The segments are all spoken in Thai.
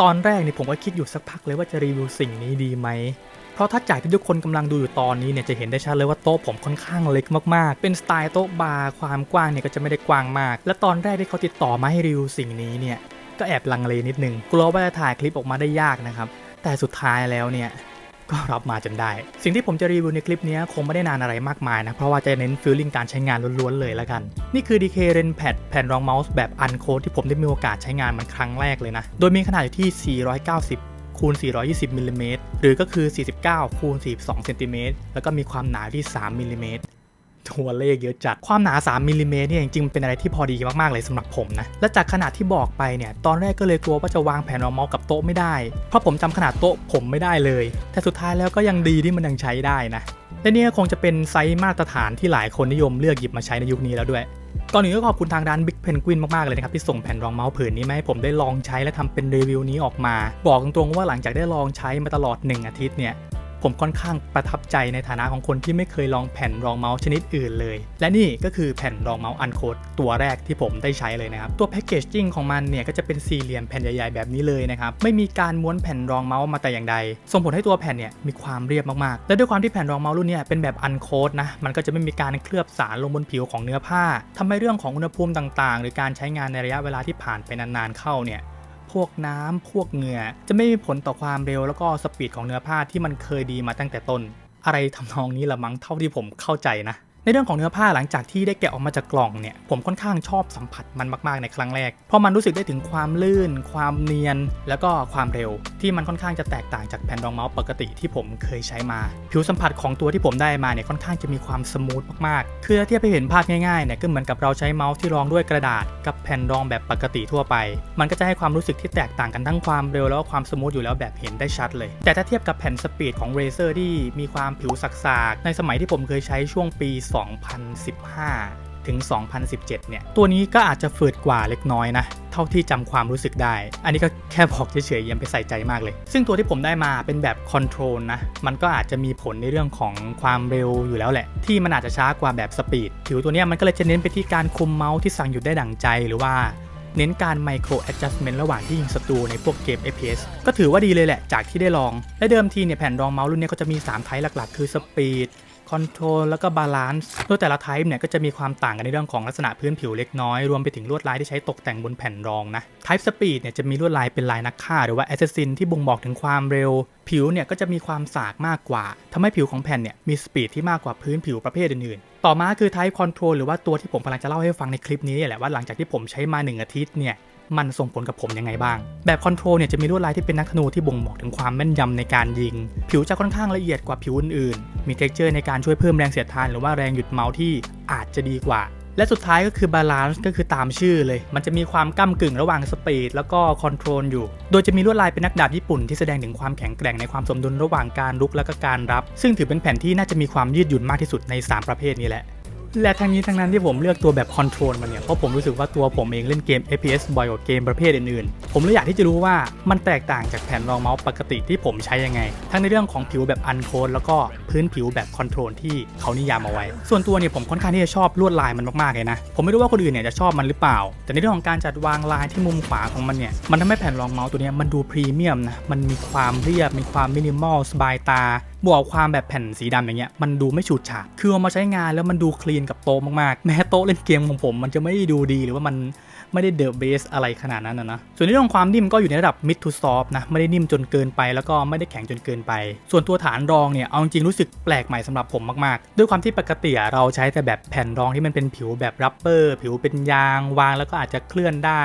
ตอนแรกเนี่ยผมก็คิดอยู่สักพักเลยว่าจะรีวิวสิ่งนี้ดีไหม เพราะถ้าจากที่ทุกคนกำลังดูอยู่ตอนนี้เนี่ยจะเห็นได้ชัดเลยว่าโต๊ะผมค่อนข้างเล็กมากๆ เป็นสไตล์โต๊ะบาร์ความกว้างเนี่ยก็จะไม่ได้กว้างมาก และตอนแรกที่เขาติดต่อมาให้รีวิวสิ่งนี้เนี่ยก็แอบลังเลนิดนึงกลัวว่าจะถ่ายคลิปออกมาได้ยากนะครับแต่สุดท้ายแล้วเนี่ย ก็รับมาจนได้ สิ่งที่ผมจะรีวิวในคลิปนี้คงไม่ได้นานอะไรมากมายนะ เพราะว่าจะเน้นฟีลลิ่งการใช้งานล้วนๆเลยละกัน นี่คือ DK Ren Pad แผ่นรองเมาส์แบบอันโคดที่ผมได้มีโอกาสใช้งานมันครั้งแรกเลยนะ โดยมีขนาดอยู่ที่ 490คูณ 420มิลลิเมตรหรือก็คือ 49 คูณ 42เซนติเมตรแล้วก็มีความหนาที่ 3มิลลิเมตร ตัวเลขเยอะจัด ความหนา 3มิลลิเมตรเนี่ยจริงๆเป็นอะไรที่พอดีมากๆเลยสำหรับผมนะ และจากขนาดที่บอกไปเนี่ยตอนแรกก็เลยกลัวว่าจะวางแผ่นรองเมาส์กับโต๊ะไม่ได้ เพราะผมจำขนาดโต๊ะผมไม่ได้เลย แต่สุดท้ายแล้วก็ยังดีที่มันยังใช้ได้นะ และนี่ก็คงจะเป็นไซส์มาตรฐานที่หลายคนนิยมเลือกหยิบมาใช้ในยุคนี้แล้วด้วยก่อนอื่นก็ขอบคุณทางร้าน Big Penguin มาก ๆ เลยนะครับ ที่ส่งแผ่นรองเมาส์ผืนนี้มาให้ผมได้ลองใช้และทำเป็นรีวิวนี้ออกมา บอกตรงๆว่าหลังจากได้ลองใช้มาตลอด 1 อาทิตย์เนี่ย ผมค่อนข้างประทับใจในฐานะของคนที่ไม่เคยลองแผ่นรองเมาส์ชนิดอื่นเลย และนี่ก็คือแผ่นรองเมาส์อันโคดตัวแรกที่ผมได้ใช้เลยนะครับ ตัวแพคเกจจิ้งของมันเนี่ยก็จะเป็นสี่เหลี่ยมแผ่นใหญ่ๆแบบนี้เลยนะครับ ไม่มีการม้วนแผ่นรองเมาส์มาแต่อย่างใด ส่งผลให้ตัวแผ่นเนี่ยมีความเรียบมากๆ และด้วยความที่แผ่นรองเมาส์รุ่นเนี้เป็นแบบอันโคดนะ มันก็จะไม่มีการเคลือบสารลงบนผิวของเนื้อผ้าทำให้เรื่องของอุณหภูมิต่างๆ หรือการใช้งานในระยะเวลาที่ผ่านไปนานๆเข้าเนี่ย วกน้ำพวกเหงื่อ จะไม่มีผลต่อความเร็วแล้วก็สปีดของเนื้อผ้าที่มันเคยดีมาตั้งแต่ต้น อะไรทำนองนี้ละมั้งเท่าที่ผมเข้าใจนะ ในเรื่องของเนื้อผ้าหลังจากที่ได้แกะออกมาจากกล่องเนี่ยผมค่อนข้างชอบสัมผัสมันมากๆในครั้งแรก เพราะมันรู้สึกได้ถึงความลื่น ความเนียน แล้วก็ความเร็ว ที่มันค่อนข้างจะแตกต่างจากแผ่นรองเมาส์ปกติที่ผมเคยใช้มา ผิวสัมผัสของตัวที่ผมได้มาเนี่ยค่อนข้างจะมีความสมูทมากๆ คือถ้าเทียบไปเห็นภาพง่ายๆเนี่ยก็เหมือนกับเราใช้เมาส์ที่รองด้วยกระดาษ กับแผ่นรองแบบปกติทั่วไป มันก็จะให้ความรู้สึกที่แตกต่างกันทั้งความเร็วแล้วก็ความสมูทอยู่แล้วแบบเห็นได้ชัดเลย แต่ถ้าเทียบกับแผ่นสปีดของ Razer ที่มีความผิวสักๆในสมัยที่ผมเคยใช้ช่วงปี2015 ถึง 2017 เนี่ย ตัวนี้ก็อาจจะฝืดกว่าเล็กน้อยนะ เท่าที่จำความรู้สึกได้ อันนี้ก็แค่บอกเฉยๆยังไปใส่ใจมากเลย ซึ่งตัวที่ผมได้มาเป็นแบบคอนโทรลนะ มันก็อาจจะมีผลในเรื่องของความเร็วอยู่แล้วแหละ ที่มันอาจจะช้ากว่าแบบสปีดผิวตัวนี้มันก็เลยจะเน้นไปที่การคุมเมาส์ที่สั่งอยู่ได้ดั่งใจหรือว่าเน้นการไมโครแอดจัสเมนต์ระหว่างที่ยิงศัตรูในพวกเกม FPS ก็ถือว่าดีเลยแหละจากที่ได้ลอง และเดิมทีเนี่ยแผ่นรองเมาส์รุ่นนี้ก็จะมี 3 ไทป์หลักๆ คือสปีด คอนโทรลแล้วก็บาลานซ์โดยแต่ละไทป์เนี่ยก็จะมีความต่างกันในเรื่องของลักษณะพื้นผิวเล็กน้อย รวมไปถึงลวดลายที่ใช้ตกแต่งบนแผ่นรองนะไทป์สปีดเนี่ยจะมีลวดลายเป็นลายนักฆ่า หรือว่าแอสซ s ซินที่บ่งบอกถึงความเร็ว ผิวเนี่ยก็จะมีความสากมากกว่าทำให้ผิวของแผ่นเนี่ยมีสปีดที่มากกว่าพื้นผิวประเภทอื่นๆ ต่อมาคือ Type Control หรือว่าตัวที่ผมกำลังจะเล่าให้ฟังในคลิปนี้แหละว่าหลังจากที่ผมใช้มา 1 อาทิตย์เนี่ย มันส่งผลกับผมยังไงบ้าง แบบคอนโทรลเนี่ยจะมีลวดลายที่เป็นนักธนูที่บ่งบอกถึงความแม่นยำในการยิง ผิวจะค่อนข้างละเอียดกว่าผิวอื่นๆ มีเท็กเจอร์ในการช่วยเพิ่มแรงเสียดทานหรือว่าแรงหยุดเมาส์ที่อาจจะดีกว่าและสุดท้ายก็คือบาลานซ์ก็คือตามชื่อเลย มันจะมีความก้ากึ่งระหว่างสปีดแล้วก็คอนโทรลอยู่ โดยจะมีลวดลายเป็นนักดาบญี่ปุ่นที่แสดงถึงความแข็งแกร่งในความสมดุลระหว่างการรุกและก็การรับ ซึ่งถือเป็นแผ่นที่น่าจะมีความยืดหยุ่นมากที่สุดใน 3 ประเภทนี้แหละ และทั้งนี้ทั้งนั้นที่ผมเลือกตัวแบบคอนโทรลมาเนี่ยเพราะผมรู้สึกว่าตัวผมเองเล่นเกม FPS บ่อยกว่าเกมประเภทอื่นๆ ผมเลยอยากที่จะรู้ว่ามันแตกต่างจากแผ่นรองเมาส์ปกติที่ผมใช้ยังไง ทั้งในเรื่องของผิวแบบอันโคดแล้วก็พื้นผิวแบบคอนโทรลที่เขานิยามเอาไว้ ส่วนตัวเนี่ยผมค่อนข้างที่จะชอบลวดลายมันมากๆเลยนะ ผมไม่รู้ว่าคนอื่นเนี่ยจะชอบมันหรือเปล่า แต่ในเรื่องของการจัดวางลายที่มุมขวาของมันเนี่ยมันทำให้แผ่นรองเมาส์ตัวนี้มันดูพรีเมียมนะมันมีความเรียบมีความมินิมอลสบายตา บวกความแบบแผ่นสีดำอย่างเงี้ยมันดูไม่ฉูดฉาดคือเอามาใช้งานแล้วมันดูคลีนกับโต๊ะมากๆ แม้โต๊ะเล่นเกมของผม มันจะไม่ดูดีหรือว่ามันไม่ได้เดอะเบสอะไรขนาดนั้นนะนะส่วนในเรื่องความนิ่มก็อยู่ในระดับ mid to soft นะ ไม่ได้นิ่มจนเกินไปแล้วก็ไม่ได้แข็งจนเกินไป ส่วนตัวฐานรองเนี่ย เอาจริงรู้สึกแปลกใหม่สำหรับผมมากๆ ด้วยความที่ปกติเราใช้แต่แบบแผ่นรองที่มันเป็นผิวแบบรับเปอร์ ผิวเป็นยางวางแล้วก็อาจจะเคลื่อนได้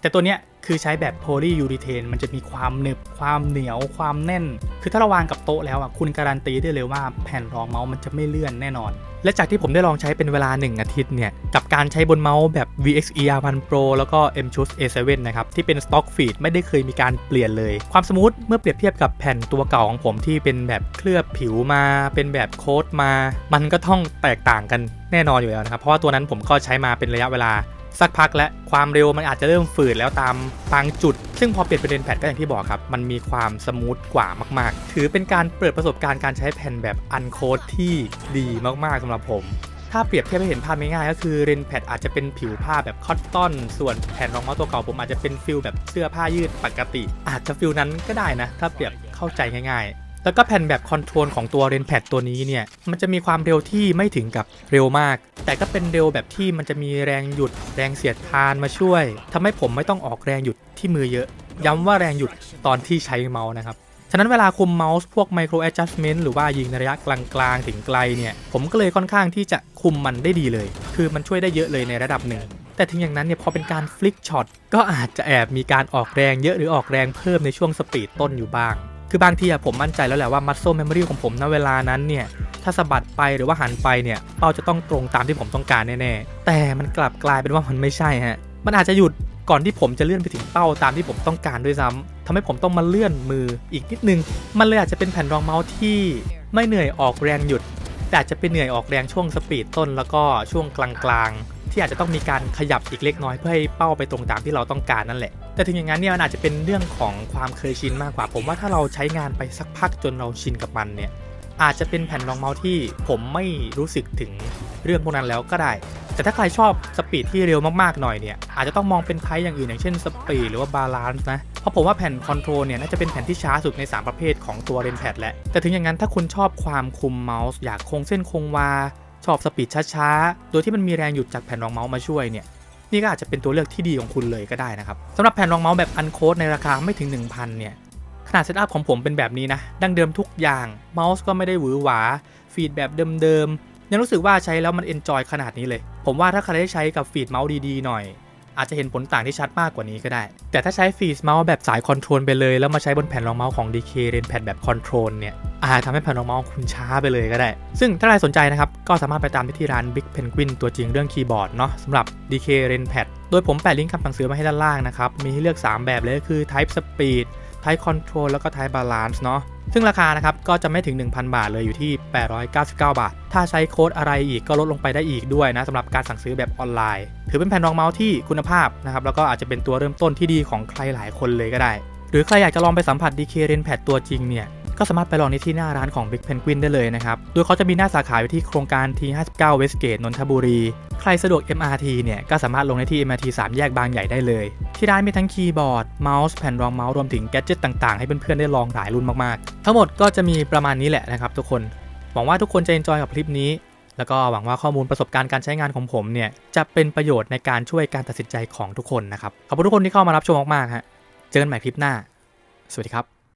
แต่ตัวเนี้ยคือใช้แบบโพลียูริเทนมันจะมีความหนึบ ความเหนียว ความแน่น คือถ้าเราวางกับโต๊ะแล้วอะคุณการันตีได้เลยว่าแผ่นรองเมาส์มันจะไม่เลื่อนแน่นอน และจากที่ผมได้ลองใช้เป็นเวลา 1 อาทิตย์เนี่ย กับการใช้บนเมาส์แบบ VXER 1 Pro แล้วก็ M Choose A7 นะครับ ที่เป็น Stock Feed ไม่ได้เคยมีการเปลี่ยนเลย ความสมูทเมื่อเปรียบเทียบกับแผ่นตัวเก่าของผมที่เป็นแบบเคลือบผิวมา เป็นแบบโค้ดมา มันก็ต้องแตกต่างกันแน่นอนอยู่แล้วนะครับเพราะว่าตัวนั้นผมก็ใช้มาเป็นระยะเวลา สักพักและความเร็วมันอาจจะเริ่มฝืดแล้วตามบางจุด ซึ่งพอเปลี่ยนเป็นเลนแพดก็อย่างที่บอกครับ มันมีความสมูทกว่ามากๆ ถือเป็นการเปิดประสบการณ์การใช้แผ่นแบบอันโคดที่ดีมากๆสำหรับผม ถ้าเปรียบเทียบให้เห็นภาพง่ายๆก็คือเรนแพดอาจจะเป็นผิวผ้าแบบคอตตอน ส่วนแผ่นรองเมาตัวเก่าผมอาจจะเป็นฟิลแบบเสื้อผ้ายืดปกติ อาจจะฟิลนั้นก็ได้นะ ถ้าเปรียบเข้าใจง่ายๆ แล้วก็แผ่นแบบคอนโทรลของตัวเรนแพดตัวนี้เนี่ย มันจะมีความเร็วที่ไม่ถึงกับเร็วมาก แต่ก็เป็นเร็วแบบที่มันจะมีแรงหยุด แรงเสียดทานมาช่วยทำให้ผมไม่ต้องออกแรงหยุดที่มือเยอะ ย้ำว่าแรงหยุดตอนที่ใช้เมาส์นะครับ ฉะนั้นเวลาคุมเมาส์พวก micro adjustment หรือว่ายิงในระยะกลางๆถึงไกลเนี่ย ผมก็เลยค่อนข้างที่จะคุมมันได้ดีเลย คือมันช่วยได้เยอะเลยในระดับหนึ่งแต่ถึงอย่างนั้นเนี่ยพอเป็นการฟลิกช็อตก็อาจจะแอบมีการออกแรงเยอะหรือออกแรงเพิ่มในช่วงสปีดต้นอยู่บ้าง คือบางทีอะผมมั่นใจแล้วแหละว่า muscle memory ของผมณเวลานั้นเนี่ยถ้าสะบัดไปหรือว่าหันไปเนี่ยเป้าจะต้องตรงตามที่ผมต้องการแน่ๆแต่มันกลับกลายเป็นว่ามันไม่ใช่ฮะมันอาจจะหยุดก่อนที่ผมจะเลื่อนไปถึงเป้าตามที่ผมต้องการด้วยซ้ำทำให้ผมต้องมาเลื่อนมืออีกนิดนึง มันเลยอาจจะเป็นแผ่นรองเมาส์ที่ไม่เหนื่อยออกแรงหยุด แต่อาจจะเป็นเหนื่อยออกแรงช่วงสปีดต้นแล้วก็ช่วงกลางๆ ที่อาจจะต้องมีการขยับอีกเล็กน้อยเพื่อให้เป้าไปตรงตามที่เราต้องการนั่นแหละ แต่ถึงอย่างนั้นเนี่ยมันอาจจะเป็นเรื่องของความเคยชินมากกว่า ผมว่าถ้าเราใช้งานไปสักพักจนเราชินกับมันเนี่ยอาจจะเป็นแผ่นรองเมาส์ที่ผมไม่รู้สึกถึงเรื่องพวกนั้นแล้วก็ได้ แต่ถ้าใครชอบสปีดที่เร็วมากๆหน่อยเนี่ยอาจจะต้องมองเป็นไทป์อย่างอื่นอย่างเช่นสปีดหรือว่าบาลานซ์นะ เพราะผมว่าแผ่นคอนโทรลเนี่ยน่าจะเป็นแผ่นที่ช้าสุดใน 3 ประเภทของตัวเรนแพดแหละ แต่ถึงอย่างนั้นถ้าคุณชอบความคุมเมาส์อยากคงเส้นคงวา ชอบสปีดช้าๆ โดยที่มันมีแรงหยุดจากแผ่นรองเมาส์มาช่วยเนี่ย นี่ก็อาจจะเป็นตัวเลือกที่ดีของคุณเลยก็ได้นะครับสำหรับแผ่นรองเมาส์แบบอันโคดในราคาไม่ถึง 1,000 เนี่ย ขนาดเซตอัพของผมเป็นแบบนี้นะ ดั้งเดิมทุกอย่าง เมาส์ก็ไม่ได้หวือหวา ฟีดแบบเดิมๆ ยังรู้สึกว่าใช้แล้วมันเอนจอยขนาดนี้เลย ผมว่าถ้าใครได้ใช้กับฟีดเมาส์ดีๆหน่อย อาจจะเห็นผลต่างที่ชัดมากกว่านี้ก็ได้ แต่ถ้าใช้ฟีดเมาส์แบบสายคอนโทรลไปเลย แล้วมาใช้บนแผ่นรองเมาส์ของ DK เรนแพดแบบคอนโทรลเนี่ย อาจทำให้แผ่นรองเมาส์คุณช้าไปเลยก็ได้ ซึ่งถ้าใครสนใจนะครับ ก็สามารถไปตามได้ที่ร้าน Big Penguin ตัวจริงเรื่องคีย์บอร์ดเนาะสำหรับ DK r e n p a d โดยผมแปะลิงก์คำสั่งซื้อมาให้ด้านล่างนะครับ มีให้เลือก 3 แบบเลยก็คือ Type Speed Type Control แล้วก็ Type Balance เนาะซึ่งราคานะครับก็จะไม่ถึง 1,000 บาทเลยอยู่ที่ 899 บาท ถ้าใช้โค้ดอะไรอีกก็ลดลงไปได้อีกด้วยนะสำหรับการสั่งซื้อแบบออนไลน์ ถือเป็นแผ่นรองเมาส์ที่คุณภาพนะครับแล้วก็อาจจะเป็นตัวเริ่มต้นที่ดีของใครหลายคนเลยก็ได้ หรือใครอยากจะลองไปสัมผัส DK r e n p a d ตัวจริงเนี่ย ก็สามารถไปลองในที่หน้าร้านของ Big Penguin ได้เลยนะครับ โดยเขาจะมีหน้าสาขาอยู่ที่โครงการ T59 Westgate นนทบุรี ใครสะดวก MRT เนี่ยก็สามารถลงในที่ MRT 3 แยกบางใหญ่ได้เลย ที่ร้านมีทั้งคีย์บอร์ด เมาส์ แผ่นรองเมาส์รวมถึงแกจิตต่างๆ ให้เพื่อนๆได้ลองหลายรุ่นมากๆ ทั้งหมดก็จะมีประมาณนี้แหละนะครับทุกคน หวังว่าทุกคนจะ enjoy กับคลิปนี้ แล้วก็หวังว่าข้อมูลประสบการณ์การใช้งานของผมเนี่ยจะเป็นประโยชน์ในการช่วยการตัดสินใจของทุกคนนะครับ ขอบคุณทุกคนที่เข้ามารับชมมากๆฮะ เจอกันใหม่คลิปหน้า สวัสดีครับ